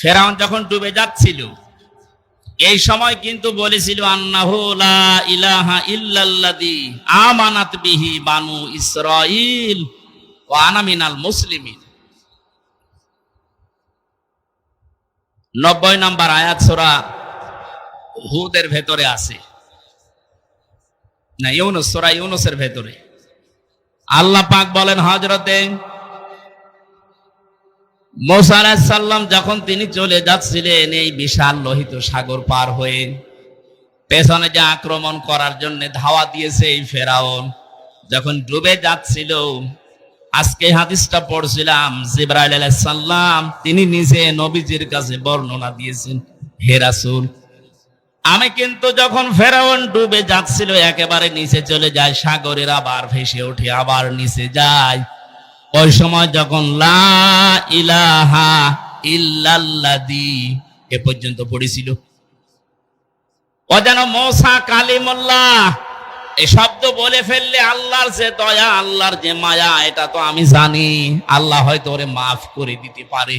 ফেরাউন যখন ডুবে যাচ্ছিল, এই সময় কিন্তু বলেছিল ইলাহা মিনাল মুসলিমিন। নব্বই নাম্বার আয়াত সূরা হুদের ভেতরে আছে। না, ইউনুস, সূরা ইউনুসের ভেতরে। আল্লাহ পাক বলেন, হযরতে মোসা যখন তিনি চলে যাচ্ছিলেন, এই বিশাল লোহিত সাগর পার হয়ে পেছনে যে আক্রমণ করার জন্য ধাওয়া দিয়েছে এই ফেরাউন, যখন ডুবে যাচ্ছিল, আজকে হাদিসটা পড়ছিলাম, জিব্রাইল আলাইসাল্লাম তিনি নিজে নবীজির কাছে বর্ণনা দিয়েছেন, হে রাসূল, আমি কিন্তু যখন ফেরাউন ডুবে যাচ্ছিল, একেবারে নিচে চলে যায়, সাগরের আবার ভেসে উঠে আবার নিচে যায় ওই সময় যখন লা ইলাহা ইল্লাল্লাদি এ পর্যন্ত পড়েছিল। ও যেন মৌসা কালিমুল্লাহ, এই শব্দ বলে ফেললে আল্লাহর যে দয়া, আল্লাহর যে মায়া, এটা তো আমি জানি। আল্লাহ হয়তো ওরে মাফ করে দিতে পারে।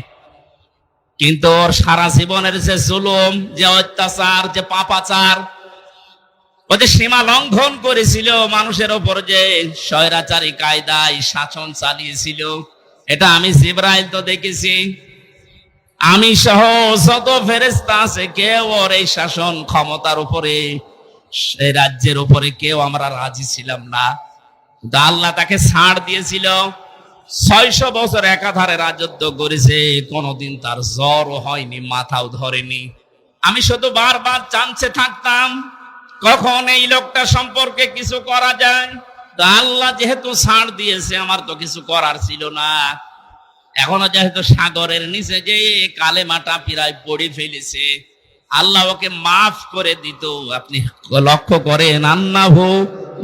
কিন্তু ওর সারা জীবনের যে জুলুম, যে অত্যাচার, যে পাপাচার ও যে সীমা লঙ্ঘন করেছিল। মানুষের ওপর যে স্বৈরাচারী কায়দায় শাসন চালিয়েছিল, এটা আমি জিব্রাইল তো দেখেছি। আমি সহ যত ফেরেস্তা আছে, কেউ ওর এই শাসন ক্ষমতার উপরে সেই রাজ্যের উপরে কেউ আমরা রাজি ছিলাম না। আল্লাহ তাকে ছাড় দিয়েছিল। ছয়শো বছর একাধারে রাজত্ব করেছে, কোনোদিন তার জ্বরও হয়নি, মাথাও ধরেনি। আমি শুধু বারবার চান্সে থাকতাম। কখন এই লোকটা সম্পর্কে কিছু করা যায়? তো আল্লাহ যেহেতু ছাড় দিয়েছে, আমার তো কিছু করার ছিল না। এখনও যেহেতু সাগরের নিচে যে কালে মাটা পিরায় পড়ে ফেলেছে, আল্লাহ ওকে মাফ করে দিত। আপনি লক্ষ্য করেন, আন্নাহু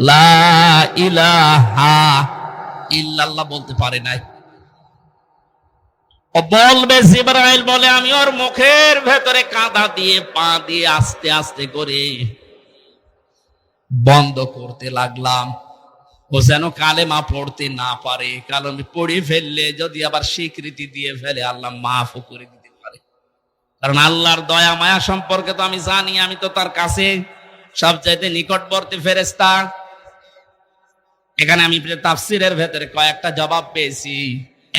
লা ইল্লাল্লাহ বলতে পারে নাই। বলবে, জিব্রাইল বলে, আমি ওর মুখের ভেতরে কাঁদা দিয়ে, পা দিয়ে আস্তে আস্তে করে বন্ধ করতে লাগলাম। ও যেন কালেমা পড়তে না পারে, কারণ পড়ে ফেললে যদি আবার স্বীকৃতি দিয়ে ফেলে, আল্লাহ মাফও করে দিতে পারে। কারণ আল্লাহর দয়া, মায়া সম্পর্কে তো আমি জানি, আমি তো তার কাছে সবচাইতে নিকটবর্তী ফেরেস্তা এখানে আমি তাফসিরের ভেতরে কয়েকটা জবাব পেয়েছি।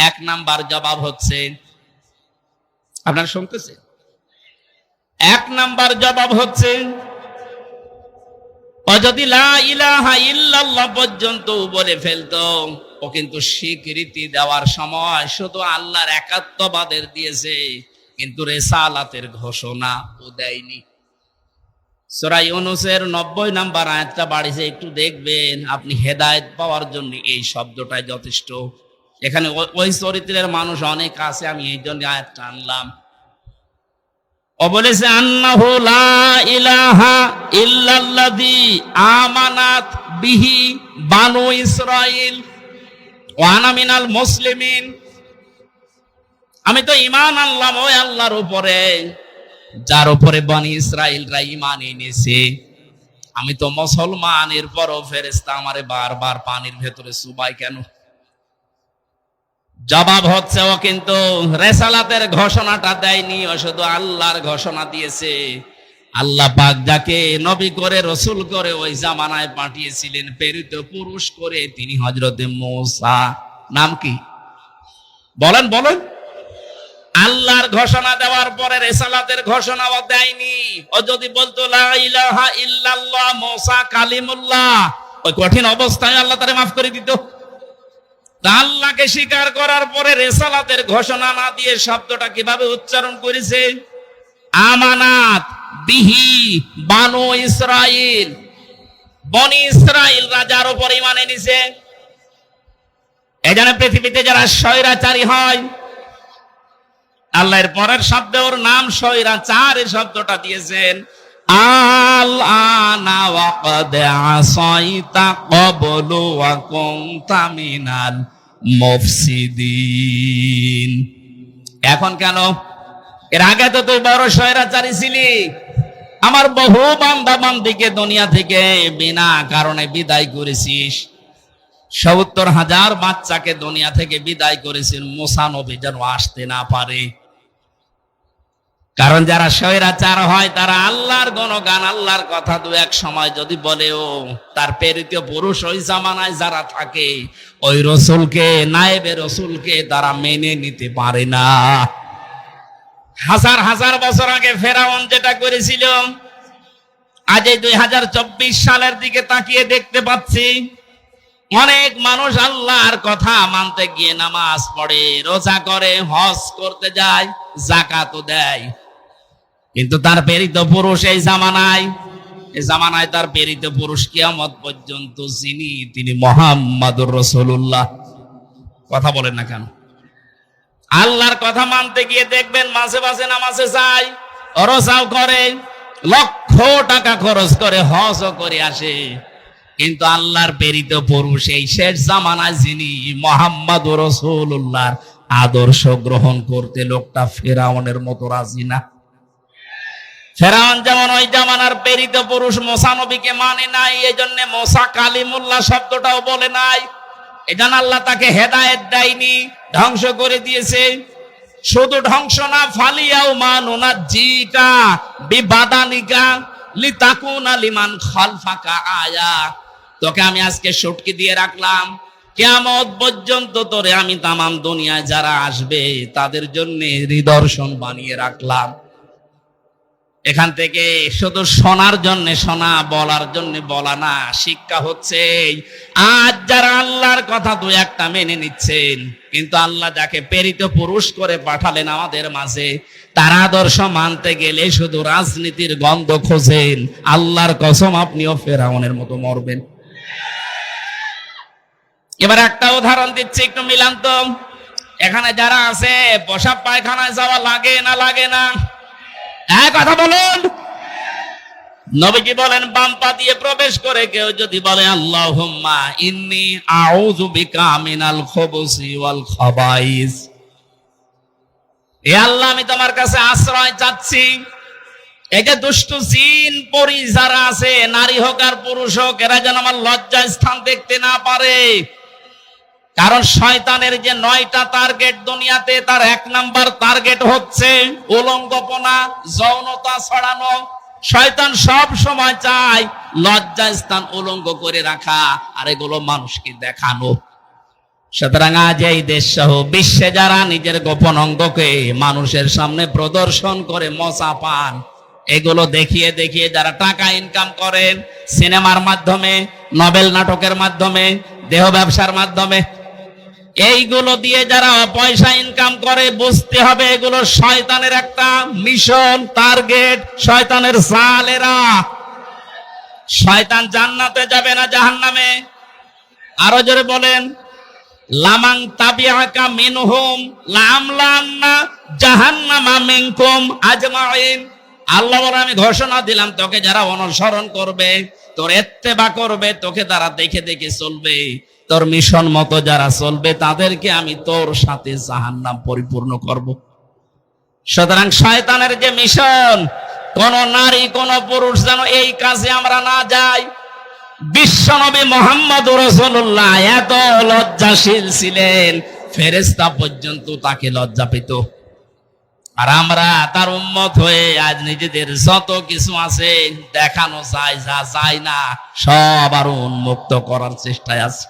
এক নাম্বার জবাব হচ্ছে, আপনারা শুনতেছে এক নাম্বার জবাব হচ্ছে ও যদি ইল্লাল্লাহ পর্যন্ত বলে ফেলতো, ও কিন্তু স্বীকৃতি দেওয়ার সময় শুধু আল্লাহর একাত্মবাদের দিয়েছে, কিন্তু রেসালাতের ঘোষণা ও দেয়নি। সূরা ইউনুসের নব্বই নাম্বার আয়াতটা বাড়িছে, একটু দেখবেন, আপনি হেদায়েত পাওয়ার জন্য এই শব্দটাই যথেষ্ট। এখানে ওই- চরিত্রের মানুষ অনেক আছে, আমি এই জন্য আয়াতটা আনলাম। বলেছে, আন্নাহু লা ইলাহা আমানাত বিহি বানু ইসরাইল ওয়া আনা মিনাল মুসলিমিন। আমি তো ঈমান আনলাম, ওই আল্লাহর উপরে, যার উপরে বনি ইসরাইলরা ঈমান এনেছে। আমি তো মুসলমান এরপরও ফেরেশতা আমারে বারবার পানির ভেতরে সুবাই কেন? জবাব হচ্ছে, ও কিন্তু রেসালাতের ঘোষণাটা দেয়নি, ও শুধু আল্লাহর ঘোষণা দিয়েছে। আল্লাহ পাক যাকে নবী করে, রসুল করে ওই জামানায় পাঠিয়েছিলেন, প্রেরিত পুরুষ করে, তিনি হজরতে মোসা। নাম কি? বলেন বলেন। আল্লাহর ঘোষণা দেওয়ার পরে রেসালাতের ঘোষণাও দেয়নি। ও যদি বলতো ইল্লাল্লাহ, মোসা কালিমুল্লাহ ওই কঠিন অবস্থায় আল্লাহ তারে মাফ করে দিত। আল্লাহকে স্বীকার করার পরে রেসালাতের ঘোষণা না দিয়ে শব্দটা কীভাবে উচ্চারণ করেছে? আমানাত বিহি বানু ইসরাইল। বনি ইসরাইল রাজার উপর ইমান এনেছে। এই জন্য পৃথিবীতে যারা স্বৈরাচারী হয়, আল্লাহর পরের শব্দ ওর নাম স্বৈরাচার এই শব্দটা দিয়েছেন। ওয়াকাদ আসাইতা ক্বাবলু ওয়া কুনতা মিনাল মুফসিদিন। এখন কেন? এর আগে তো তুই বড় স্বৈরাচারী ছিলি। আমার বহু বান্দা বান্দিকে দুনিয়া থেকে বিনা কারণে বিদায় করেছিস। সত্তর হাজার বাচ্চাকে দুনিয়া থেকে বিদায় করেছেন। মোসা নবী যেন আসতে না পারে। কারণ যারা স্বৈরাচার হয়, তারা আল্লাহর গণগান, আল্লাহর কথা দু এক সময় যদি বলেও, তার প্রেরিত পুরুষ ওই জামানায় যারা থাকে, ওই রসুলকে, নায়েবে রসুলকে তারা মেনে নিতে পারে না। হাজার হাজার বছর আগে ফেরাউন যেটা করেছিল আজ এই দুই হাজার চব্বিশ সালের দিকে তাকিয়ে দেখতে পাচ্ছি, অনেক মানুষ আল্লাহর কথা মানতে গিয়ে নামাজ পড়ে, রোজা করে, হজ করতে যায়, জাকাতও দেয়। কিন্তু তার প্রেরিত পুরুষ এই জামানায় এই জামানায় তার প্রেরিত পুরুষ কিয়ামত পর্যন্ত যিনি, তিনি মোহাম্মদুর রসুল্লাহ কথা বলেন না কেন? আল্লাহর কথা মানতে গিয়ে দেখবেন মাঝে মাঝে নামাজে যায়, রোজাও করে, লক্ষ টাকা খরচ করে, হজও করে আসে। কিন্তু আল্লাহর প্রেরিত পুরুষ এই শেষ জামানায় যিনি মোহাম্মদ রসুল্লাহর আদর্শ গ্রহণ করতে লোকটা ফেরাউনের মতো রাজি না। ফেরাউন যেমন ওই জামানার প্রেরিত পুরুষ মোসা নবীকে মানে নাই এই জন্য মোসা কালিমুল্লাহ শব্দটাও বলে নাই। এজন্য আল্লাহ তাকে হেদায়েত দেয়নি, ধ্বংস করে দিয়েছে। শুধু ধ্বংস না, ফালিয়াও মানুনা জিটা বিবাদানিকা লিতাকুনা লিমান খালফাকা আয়া। তোকে আমি আজকে সুটকি দিয়ে রাখলাম। কেয়ামত পর্যন্ত তোরে আমি তামাম দুনিয়ায় যারা আসবে, তাদের জন্য নিদর্শন বানিয়ে রাখলাম। এখান থেকে শুধু শোনার জন্য শোনা, বলার জন্য বলা না, শিক্ষা হচ্ছে আজ যারা আল্লাহর কথা দু একটা মেনে নিচ্ছেন, কিন্তু আল্লাহ যাকে প্রেরিত পুরুষ করে পাঠালেন আমাদের মাঝে, তার আদর্শ মানতে গেলে শুধু রাজনীতির গন্ধ খোঁজেন, আল্লাহর কসম আপনিও ফেরাউনের মতো মরবেন। এবার একটা উদাহরণ দিচ্ছি একটু মিলান তো। এখানে যারা আছে বসা পায়খানায় যাওয়া লাগে না লাগে না। হ্যাঁ কথা বলুন। নবীজি বলেন, বাম পা দিয়ে প্রবেশ করে কেউ যদি বলে খাবাইস। এ আল্লাহ, আমি তোমার কাছে আশ্রয় চাচ্ছি। এই যে দুষ্ট জিন, পরি যারা আছে, নারী হোক আর পুরুষ হোক, এরা যেন আমার লজ্জা স্থান দেখতে না পারে। কারণ শয়তানের যে নয়টা টার্গেট দুনিয়াতে, তার এক নাম্বার টার্গেট হচ্ছে উলঙ্গপনা, যৌনতা ছড়ানো। শয়তান সব সময় চায় লজ্জা স্থান উলঙ্গ করে রাখা আর এগুলো মানুষকে দেখানো। সুতরাং আজ এই দেশ সহ বিশ্বে যারা নিজের গোপন অঙ্গকে মানুষের সামনে প্রদর্শন করে, মশা পান, এগুলো দেখিয়ে দেখিয়ে যারা টাকা ইনকাম করেন সিনেমার মাধ্যমে, নবেল নাটকের মাধ্যমে, দেহ ব্যবসার মাধ্যমে এইগুলো দিয়ে যারা পয়সা ইনকাম করে, বুঝতে হবে এগুলো শয়তানের একটা মিশন টার্গেট শয়তানের সালেরা। শয়তান জান্নাতে যাবে না জাহান্নামে? আরও জোরে বলেন লামাং তাবিয়াকা মিনহুম লামলান্না জাহান্নামা মিনকুম আজমাইন। আল্লাহ বলে, আমি ঘোষণা দিলাম তোকে যারা অনুসরণ করবে। তোর এত্তেবা করবে, তোকে তারা দেখে দেখে চলবে, তোর মিশন মতো যারা চলবে, তাদেরকে আমি তোর সাথে জাহান্নাম পরিপূর্ণ করব। সুতরাং শয়তানের যে মিশন, কোন নারী, কোন পুরুষ যেন এই কাজে আমরা না যাই। বিশ্বনবী মোহাম্মদ রসুল্লাহ এত লজ্জাশীল ছিলেন ফেরেস্তা পর্যন্ত তাকে লজ্জা পেত আর আমরা, তার উন্মত হয়ে আজ নিজেদের যত কিছু আছে দেখানো চাই যা চাই না, সব আরও উন্মুক্ত করার চেষ্টায় আছে।